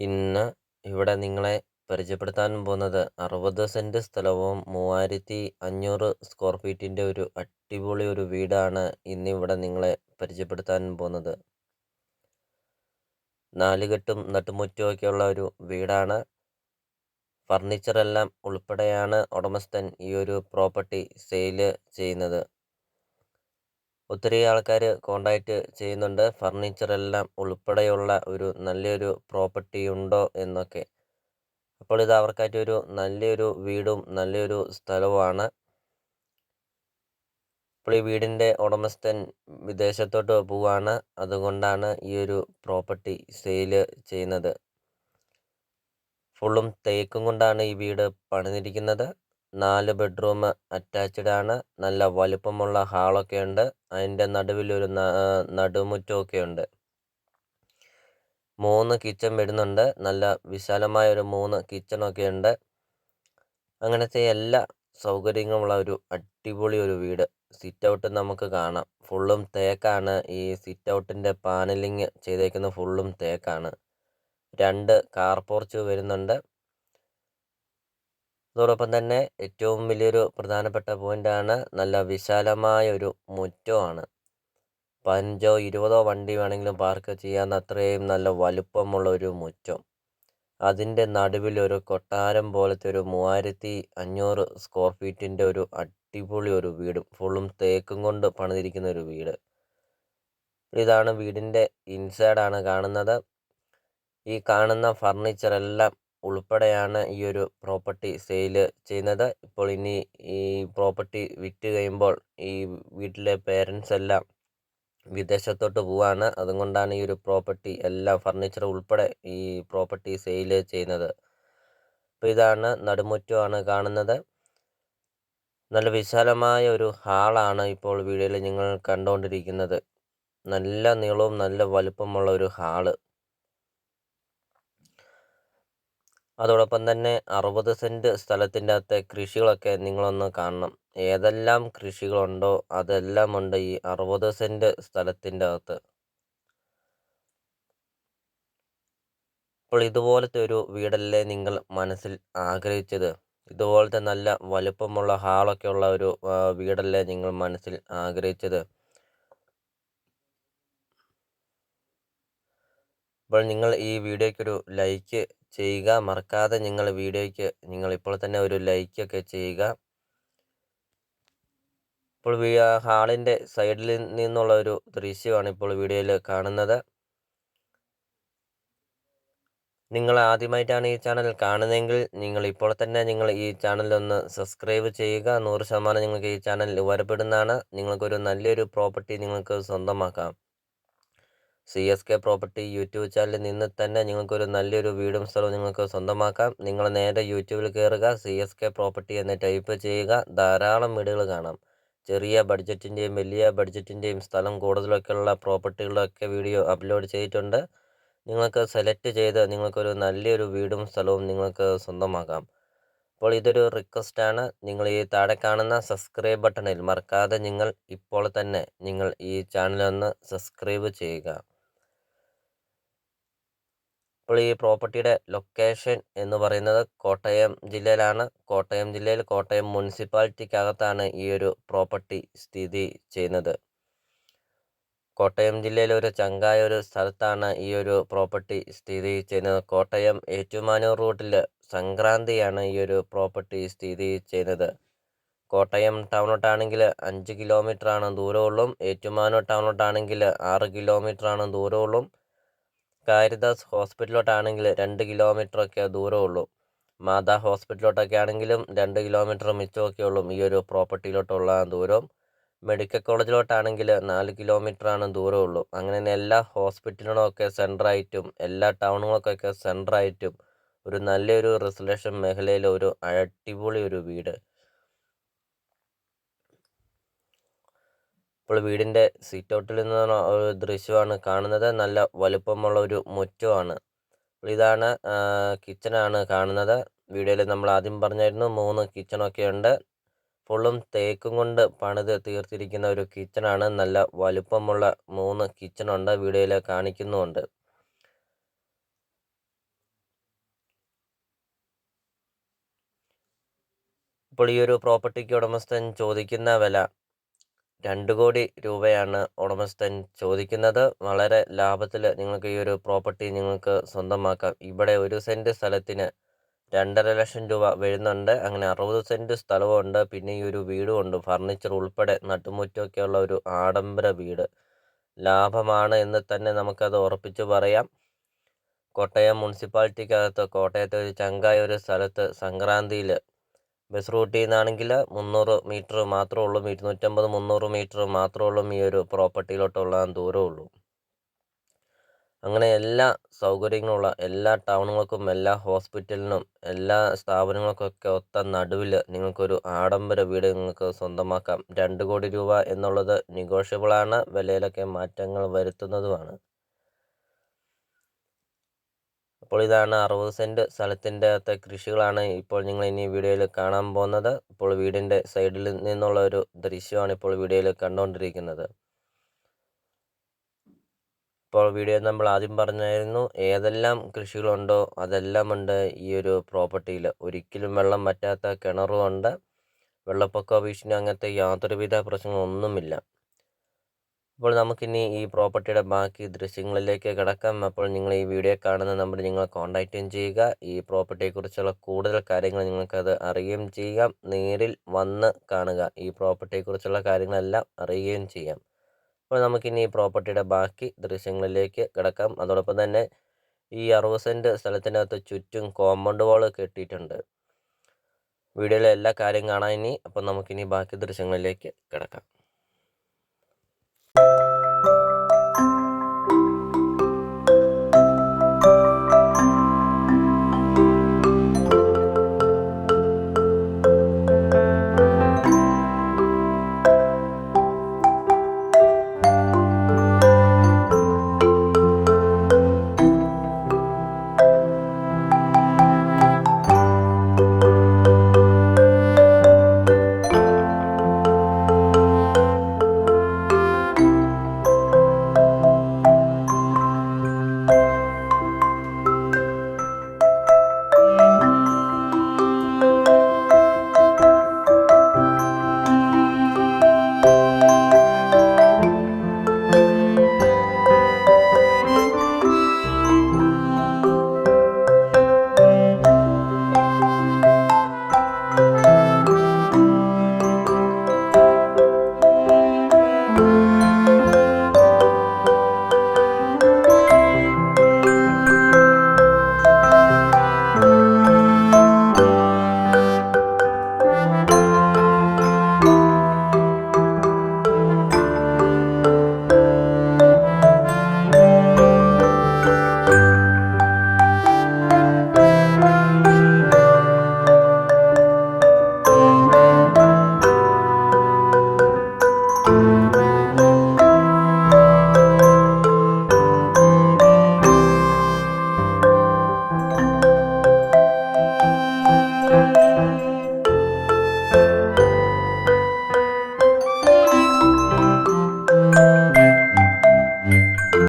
ഇന്ന് ഇവിടെ നിങ്ങളെ പരിചയപ്പെടുത്താൻ പോകുന്നത് അറുപത് സെന്റ് സ്ഥലവും മൂവായിരത്തി അഞ്ഞൂറ് സ്ക്വയർ ഫീറ്റിന്റെ ഒരു അടിപൊളി ഒരു വീടാണ് ഇന്നിവിടെ നിങ്ങളെ പരിചയപ്പെടുത്താൻ പോകുന്നത്. നാലുകെട്ടും നട്ടുമുറ്റുമൊക്കെയുള്ള ഒരു വീടാണ്. ഫർണിച്ചറെല്ലാം ഉൾപ്പെടെയാണ് ഉടമസ്ഥൻ ഈ ഒരു പ്രോപ്പർട്ടി സെയിൽ ചെയ്യുന്നത്. ഒത്തിരി ആൾക്കാർ കോണ്ടാക്റ്റ് ചെയ്യുന്നുണ്ട്. ഫർണിച്ചറെല്ലാം ഉൾപ്പെടെയുള്ള ഒരു നല്ലൊരു പ്രോപ്പർട്ടി ഉണ്ടോ എന്നൊക്കെ. അപ്പോൾ ഇത് അവർക്കായിട്ടൊരു നല്ലൊരു വീടും നല്ലൊരു സ്ഥലവുമാണ്. അപ്പോൾ ഈ വീടിന്റെ ഉടമസ്ഥൻ വിദേശത്തോട്ട് പോവാണ്. അതുകൊണ്ടാണ് ഈ ഒരു പ്രോപ്പർട്ടി സെയിൽ ചെയ്യുന്നത്. ഫുള്ളും തേക്കും കൊണ്ടാണ് ഈ വീട് പണിതിരിക്കുന്നത്. നാല് ബെഡ്റൂം അറ്റാച്ച്ഡ് ആണ്. നല്ല വലുപ്പമുള്ള ഹാളൊക്കെ ഉണ്ട്. അതിന്റെ നടുവിലൊരു നടുമുറ്റമൊക്കെ ഉണ്ട്. മൂന്ന് കിച്ചൺ വരുന്നുണ്ട്. നല്ല വിശാലമായ ഒരു മൂന്ന് കിച്ചണൊക്കെ ഉണ്ട്. അങ്ങനത്തെ എല്ലാ സൗകര്യങ്ങളുമുള്ള ഒരു അടിപൊളി ഒരു വീട്. സിറ്റ് ഔട്ട് നമുക്ക് കാണാം. ഫുള്ളും തേക്കാണ് ഈ സിറ്റ് ഔട്ടിന്റെ പാനലിങ് ചെയ്തേക്കുന്ന ഫുള്ളും തേക്കാണ് രണ്ട് കാർ പോർച്ച് വരുന്നുണ്ട്. അതോടൊപ്പം തന്നെ ഏറ്റവും വലിയൊരു പ്രധാനപ്പെട്ട പോയിന്റാണ് നല്ല വിശാലമായ ഒരു മുറ്റമാണ് പതിനഞ്ചോ ഇരുപതോ വണ്ടി വേണമെങ്കിലും പാർക്ക് ചെയ്യാവുന്ന അത്രയും നല്ല വലുപ്പമുള്ള ഒരു മുറ്റം. അതിന്റെ നടുവിൽ ഒരു കൊട്ടാരം പോലത്തെ ഒരു മൂവായിരത്തി അഞ്ഞൂറ് സ്ക്വയർ ഫീറ്റിന്റെ ഒരു അടിപൊളി ഒരു വീടും ഫുള്ളും തേക്കും കൊണ്ട് പണിതിരിക്കുന്ന ഒരു വീട്. ഇതാണ് വീടിന്റെ ഇൻസൈഡാണ് കാണുന്നത്. ഈ കാണുന്ന ഫർണിച്ചർ എല്ലാം ഉൾപ്പെടെയാണ് ഈ ഒരു പ്രോപ്പർട്ടി സെയിൽ ചെയ്യുന്നത്. ഇപ്പോൾ ഇനി ഈ പ്രോപ്പർട്ടി വിറ്റ് കഴിയുമ്പോൾ ഈ വീട്ടിലെ പേരൻസ് എല്ലാം വിദേശത്തോട്ട് പോവാണ്. അതുകൊണ്ടാണ് ഈ ഒരു പ്രോപ്പർട്ടി എല്ലാം ഫർണിച്ചർ ഉൾപ്പെടെ ഈ പ്രോപ്പർട്ടി സെയിൽ ചെയ്യുന്നത്. അപ്പോൾ ഇതാണ് നടുമുറ്റമാണ് കാണുന്നത്. നല്ല വിശാലമായ ഒരു ഹാളാണ് ഇപ്പോൾ വീഡിയോയിൽ നിങ്ങൾ കണ്ടുകൊണ്ടിരിക്കുന്നത്. നല്ല നീളവും നല്ല വലുപ്പമുള്ള ഒരു ഹാൾ അതോടൊപ്പം തന്നെ അറുപത് സെന്റ് സ്ഥലത്തിന്റെ അകത്തെ കൃഷികളൊക്കെ നിങ്ങളൊന്ന് കാണണം. ഏതെല്ലാം കൃഷികളുണ്ടോ അതെല്ലാം ഉണ്ട് ഈ അറുപത് സെന്റ് സ്ഥലത്തിന്റെ അകത്ത്. അപ്പോൾ ഇതുപോലത്തെ ഒരു വീടല്ലേ നിങ്ങൾ മനസ്സിൽ ആഗ്രഹിച്ചത്? ഇതുപോലത്തെ നല്ല വലുപ്പമുള്ള ഹാളൊക്കെ ഉള്ള ഒരു വീടല്ലേ നിങ്ങൾ മനസ്സിൽ ആഗ്രഹിച്ചത്? അപ്പോൾ നിങ്ങൾ ഈ വീഡിയോയ്ക്കൊരു ലൈക്ക് ചെയ്യുക. മറക്കാതെ നിങ്ങൾ വീഡിയോയ്ക്ക് നിങ്ങൾ ഇപ്പോൾ തന്നെ ഒരു ലൈക്കൊക്കെ ചെയ്യുക. ഇപ്പോൾ ഹാളിന്റെ സൈഡിൽ നിന്നുള്ള ഒരു ദൃശ്യമാണ് ഇപ്പോൾ വീഡിയോയിൽ കാണുന്നത്. നിങ്ങൾ ആദ്യമായിട്ടാണ് ഈ ചാനൽ കാണുന്നതെങ്കിൽ നിങ്ങൾ ഇപ്പോൾ തന്നെ നിങ്ങൾ ഈ ചാനൽ ഒന്ന് സബ്സ്ക്രൈബ് ചെയ്യുക. നൂറ് ശതമാനം നിങ്ങൾക്ക് ഈ ചാനൽ ഉപകാരപ്പെടുന്നതാണ്. നിങ്ങൾക്കൊരു നല്ലൊരു പ്രോപ്പർട്ടി നിങ്ങൾക്ക് സ്വന്തമാക്കാം. C S K property YouTube ചാനലിൽ നിന്ന് തന്നെ നിങ്ങൾക്കൊരു നല്ലൊരു വീടും സ്ഥലവും നിങ്ങൾക്ക് സ്വന്തമാക്കാം. നിങ്ങൾ നേരെ യൂട്യൂബിൽ കയറുക സി എസ് കെ പ്രോപ്പർട്ടി എന്ന് ടൈപ്പ് ചെയ്യുക. ധാരാളം വീടുകൾ കാണാം. ചെറിയ ബഡ്ജറ്റിന്റെയും വലിയ ബഡ്ജറ്റിന്റെയും സ്ഥലം കൂടുതലൊക്കെയുള്ള പ്രോപ്പർട്ടികളൊക്കെ വീഡിയോ അപ്ലോഡ് ചെയ്തിട്ടുണ്ട്. നിങ്ങൾക്ക് സെലക്ട് ചെയ്ത് നിങ്ങൾക്കൊരു നല്ലൊരു വീടും സ്ഥലവും നിങ്ങൾക്ക് സ്വന്തമാക്കാം. അപ്പോൾ ഇതൊരു റിക്വസ്റ്റാണ് നിങ്ങൾ ഈ താഴെ കാണുന്ന സബ്സ്ക്രൈബ് ബട്ടണിൽ മറക്കാതെ നിങ്ങൾ ഇപ്പോൾ തന്നെ നിങ്ങൾ ഈ ചാനലൊന്ന് സബ്സ്ക്രൈബ് ചെയ്യുക. ഇപ്പോൾ ഈ പ്രോപ്പർട്ടിയുടെ ലൊക്കേഷൻ എന്ന് പറയുന്നത് കോട്ടയം ജില്ലയിലാണ്. കോട്ടയം ജില്ലയിൽ കോട്ടയം മുനിസിപ്പാലിറ്റിക്കകത്താണ് ഈ ഒരു പ്രോപ്പർട്ടി സ്ഥിതി ചെയ്യുന്നത്. കോട്ടയം ജില്ലയിൽ ഒരു ചങ്കായ ഒരു സ്ഥലത്താണ് ഈ ഒരു പ്രോപ്പർട്ടി സ്ഥിതി ചെയ്യുന്നത്. കോട്ടയം ഏറ്റുമാനൂർ റൂട്ടിൽ സംക്രാന്തിയാണ് ഈ ഒരു പ്രോപ്പർട്ടി സ്ഥിതി ചെയ്യുന്നത്. കോട്ടയം ടൗണോട്ടാണെങ്കിൽ അഞ്ച് കിലോമീറ്ററാണ് ദൂരമുള്ളൂ. ഏറ്റുമാനൂർ ടൗണോട്ടാണെങ്കിൽ ആറ് കിലോമീറ്ററാണ് ദൂരമുള്ളൂ. കാരിദാസ് ഹോസ്പിറ്റലിലോട്ടാണെങ്കിൽ രണ്ട് കിലോമീറ്ററൊക്കെ ദൂരമുള്ളൂ മാതാ ഹോസ്പിറ്റലിലോട്ടൊക്കെ ആണെങ്കിലും രണ്ട് കിലോമീറ്റർ മിച്ചമൊക്കെ ഉള്ളൂ ഈ ഒരു പ്രോപ്പർട്ടിയിലോട്ടുള്ള ദൂരം മെഡിക്കൽ കോളേജിലോട്ടാണെങ്കിൽ നാല് കിലോമീറ്ററാണ് ദൂരമുള്ളൂ അങ്ങനെ തന്നെ എല്ലാ ഹോസ്പിറ്റലുകളൊക്കെ സെന്ററായിട്ടും എല്ലാ ടൗണുകൾക്കൊക്കെ സെന്ററായിട്ടും ഒരു നല്ലൊരു റെസിഡൻഷ്യൽ മേഖലയിൽ ഒരു അടിപൊളി ഒരു വീട്. ഇപ്പോൾ വീടിന്റെ സീറ്റൗട്ടിൽ നിന്ന് ഒരു ദൃശ്യമാണ് കാണുന്നത്. നല്ല വലുപ്പമുള്ള ഒരു മുറ്റമാണ്. അപ്പോൾ ഇതാണ് കിച്ചണാണ് കാണുന്നത്. വീഡിയോയിൽ നമ്മൾ ആദ്യം പറഞ്ഞായിരുന്നു മൂന്ന് കിച്ചണൊക്കെ ഉണ്ട്. ഫുള്ളും തേക്കും കൊണ്ട് പണിത് തീർത്തിരിക്കുന്ന ഒരു കിച്ചണാണ് നല്ല വലുപ്പമുള്ള മൂന്ന് കിച്ചണുണ്ട് വീഡിയോയിൽ കാണിക്കുന്നുമുണ്ട്. ഇപ്പോൾ ഈ ഒരു പ്രോപ്പർട്ടിക്ക് ഉടമസ്ഥൻ ചോദിക്കുന്ന വില രണ്ട് കോടി രൂപയാണ് ഉടമസ്ഥൻ ചോദിക്കുന്നത്. വളരെ ലാഭത്തിൽ നിങ്ങൾക്ക് ഈ ഒരു പ്രോപ്പർട്ടി നിങ്ങൾക്ക് സ്വന്തമാക്കാം. ഇവിടെ ഒരു സെന്റ് സ്ഥലത്തിന് രണ്ടര ലക്ഷം രൂപ വരുന്നുണ്ട്. അങ്ങനെ അറുപത് സെന്റ് സ്ഥലമുണ്ട് പിന്നെ ഈ ഒരു വീടും ഉണ്ട്. ഫർണിച്ചർ ഉൾപ്പെടെ നട്ടുമുറ്റമൊക്കെയുള്ള ഒരു ആഡംബര വീട്. ലാഭമാണ് എന്ന് തന്നെ നമുക്കത് ഉറപ്പിച്ച് പറയാം. കോട്ടയം മുനിസിപ്പാലിറ്റിക്കകത്ത് കോട്ടയത്തെ ഒരു ചങ്കായ ഒരു സ്ഥലത്ത് സംക്രാന്തിയിൽ ബസ് റൂട്ടിൽ നിന്നാണെങ്കിൽ മുന്നൂറ് മീറ്റർ മാത്രമേ ഉള്ളൂ. ഇരുന്നൂറ്റമ്പത് മുന്നൂറ് മീറ്റർ മാത്രമേ ഉള്ളൂ ഈ ഒരു പ്രോപ്പർട്ടിയിലോട്ടുള്ള ദൂരമുള്ളൂ. അങ്ങനെ എല്ലാ സൗകര്യങ്ങളുള്ള എല്ലാ ടൗണുകൾക്കും എല്ലാ ഹോസ്പിറ്റലിനും എല്ലാ സ്ഥാപനങ്ങൾക്കൊക്കെ ഒത്ത നടുവിൽ നിങ്ങൾക്കൊരു ആഡംബര വീട് നിങ്ങൾക്ക് സ്വന്തമാക്കാം. രണ്ട് കോടി രൂപ എന്നുള്ളത് നെഗോഷ്യബിളാണ് വിലയിലൊക്കെ മാറ്റങ്ങൾ വരുത്തുന്നതുമാണ്. അപ്പോൾ ഇതാണ് അറുപത് സെന്റ് സ്ഥലത്തിന്റെ അകത്തെ കൃഷികളാണ് ഇപ്പോൾ നിങ്ങൾ ഇനി വീഡിയോയിൽ കാണാൻ പോകുന്നത്. ഇപ്പോൾ വീടിന്റെ സൈഡിൽ നിന്നുള്ള ഒരു ദൃശ്യമാണ് ഇപ്പോൾ വീഡിയോയിൽ കണ്ടുകൊണ്ടിരിക്കുന്നത്. ഇപ്പോൾ വീഡിയോ നമ്മൾ ആദ്യം പറഞ്ഞായിരുന്നു ഏതെല്ലാം കൃഷികളുണ്ടോ അതെല്ലാം ഉണ്ട് ഈ ഒരു പ്രോപ്പർട്ടിയിൽ. ഒരിക്കലും വെള്ളം പറ്റാത്ത കിണറുമുണ്ട് വെള്ളപ്പൊക്ക ഭീഷണി അങ്ങനത്തെ യാതൊരുവിധ പ്രശ്നങ്ങളൊന്നുമില്ല. അപ്പോൾ നമുക്കിനി ഈ പ്രോപ്പർട്ടിയുടെ ബാക്കി ദൃശ്യങ്ങളിലേക്ക് കിടക്കാം. അപ്പോൾ നിങ്ങൾ ഈ വീഡിയോ കാണുന്ന നമ്പർ നിങ്ങൾ കോൺടാക്റ്റും ചെയ്യുക. ഈ പ്രോപ്പർട്ടിയെക്കുറിച്ചുള്ള കൂടുതൽ കാര്യങ്ങൾ നിങ്ങൾക്കത് അറിയുകയും ചെയ്യാം. നേരിൽ വന്ന് കാണുക. ഈ പ്രോപ്പർട്ടിയെക്കുറിച്ചുള്ള കാര്യങ്ങളെല്ലാം അറിയുകയും ചെയ്യാം. അപ്പോൾ നമുക്കിനി ഈ പ്രോപ്പർട്ടിയുടെ ബാക്കി ദൃശ്യങ്ങളിലേക്ക് കിടക്കാം. അതോടൊപ്പം തന്നെ ഈ അറുപത് സെന്റ് സ്ഥലത്തിനകത്ത് ചുറ്റും കോമ്പൗണ്ട് വാൾ കെട്ടിയിട്ടുണ്ട്. വീഡിയോയിലെ എല്ലാ കാര്യം കാണാൻ ഇനി. അപ്പം നമുക്കിനി ബാക്കി ദൃശ്യങ്ങളിലേക്ക് കിടക്കാം.